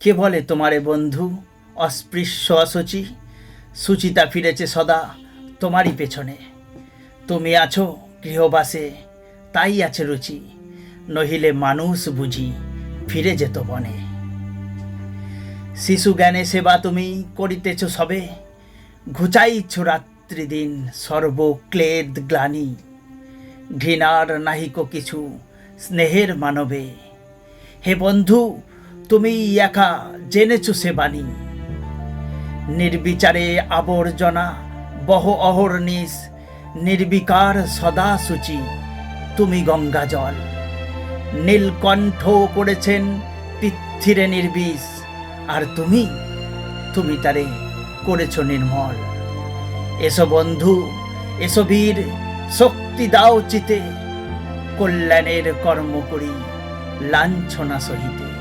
কে বলে তোমারে বন্ধু? অস্পৃশ্য অসুচি। সুচিতা ফিরেছে সদা তোমারই পেছনে। তুমি আছো গৃহবাসে, তাই আছে রুচি। নহিলে মানুষ বুঝি ফিরে যেত বনে। শিশু জ্ঞানে সেবা তুমি করিতেছ সবে। ঘুচাইছ রাত্রি দিন সর্বক্লেদ গ্লানি। ঘৃণার নাহিক কিছু স্নেহের মানবে। হে বন্ধু তুমি একা জেনেছ সে বাণী। নির্বিচারে আবর্জনা, বহ অহর্নিশ নির্বিকার সদা সূচি তুমি গঙ্গা জল। নীলকণ্ঠ করেছেন পৃথিরে নির্বিষ, আর তুমি তুমি তারে করেছ নির্মল। এসো বন্ধু, এসো বীর, শক্তি দাও চিতে, কল্যাণের কর্ম করি, লাঞ্ছনা সহিতে।